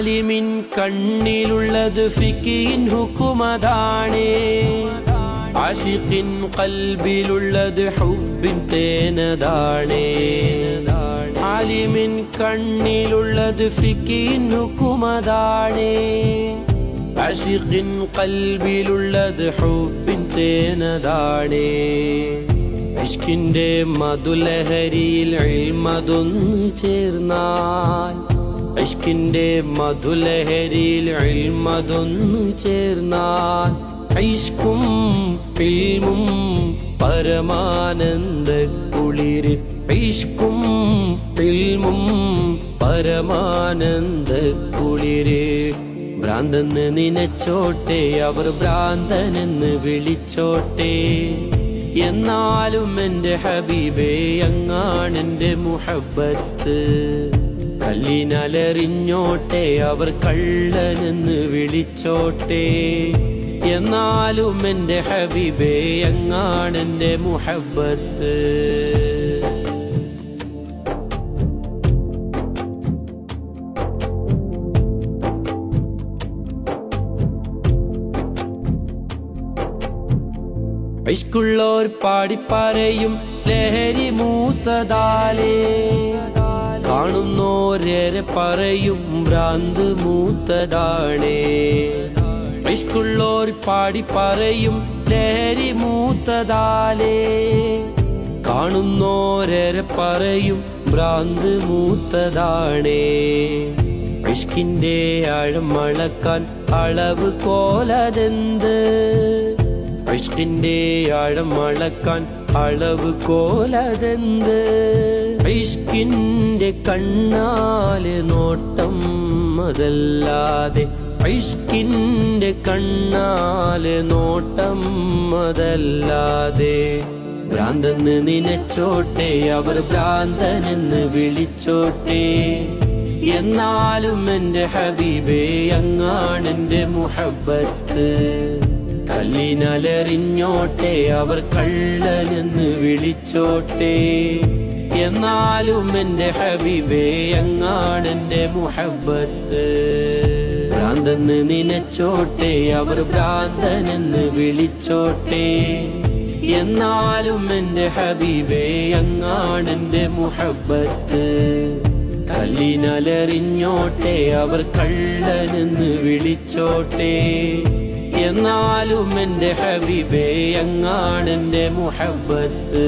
ആലിമിൻ കണ്ണിലുള്ളത് ഫിക്കിൻ ഹുക്കുമതാണേ. ആഷിഖിൻ കൽബിലുള്ളത് ഹുബിൻ തേനതാണേ. ആലിമിൻ കണ്ണിലുള്ളത് ഫിക്കിൻ ഹുക്കുമതാണേ. ആഷിഖിൻ കൽബിലുള്ളത് ഹുബിൻ തേനതാണേ. ഇഷ്കിന്റെ മധുലഹരിയിൽ ഇൽമതൊന്നു ചേർന്നാൽ ഇഷ്കിന്റെ മധുലഹരിയിൽ അഴിമതൊന്നു ചേർന്നാൽ ഐഷ്കും പിൽമും പരമാനന്ദ കുളിര് ഐഷ്കും പിൽമും പരമാനന്ദ കുളിര് ഭ്രാന്തെന്ന് നിനച്ചോട്ടെ അവർ ഭ്രാന്തനെന്ന് വിളിച്ചോട്ടെ. എന്നാലും എന്റെ ഹബീബേ അങ്ങാണെന്റെ മുഹബത്ത് കല്ലിനലറിഞ്ഞോട്ടെ അവർ കള്ളനെന്ന് വിളിച്ചോട്ടെ. എന്നാലും എന്റെ ഹബിബേ എങ്ങാണ് എന്റെ മുഹബത്ത് ഇഷ്കുള്ളോർ പാടിപ്പറയും ലഹരി മൂത്തതാലേ. കാണുന്നോരേറെ പറയും ഭ്രാന്ത് മൂത്തതാണേ. വിഷ്കുള്ളോർ പാടി പറയും ലഹരി മൂത്തതാലേ. കാണുന്നോരേറെ പറയും ഭ്രാന്ത് മൂത്തതാണേ. വിഷ്കിന്റെ ആഴം അളക്കാൻ അളവ് കോലതെന്ത്? ഇഷ്കിന്റെ ആഴം അളക്കാൻ അളവ് കോലതെന്ത്? ഇഷ്കിന്റെ കണ്ണാൽ നോട്ടം അതല്ലാതെ ഇഷ്കിന്റെ കണ്ണാൽ നോട്ടം അതല്ലാതെ ഭ്രാന്തെന്ന് നിനച്ചോട്ടെ അവർ ഭ്രാന്തനെന്ന് വിളിച്ചോട്ടെ. എന്നാലും എന്റെ ഹബീബേ അങ്ങാണെന്റെ മുഹബത്ത് കല്ലിനലറിഞ്ഞോട്ടെ അവർ കള്ളനെന്ന് വിളിച്ചോട്ടെ. എന്നാലും എന്റെ ഹബീബേ അങ്ങാണെന്റെ മുഹബത്ത് ഭ്രാന്തെന്ന് നിനച്ചോട്ടെ അവർ ഭ്രാന്തനെന്ന് വിളിച്ചോട്ടെ. എന്നാലും എന്റെ ഹബീബേ അങ്ങാണെന്റെ മുഹബത്ത് കല്ലിനലറിഞ്ഞോട്ടെ അവർ കള്ളനെന്ന് വിളിച്ചോട്ടെ. എന്നാലും എന്റെ ഹബീബേ എങ്ങാണെന്റെ മുഹബത്ത്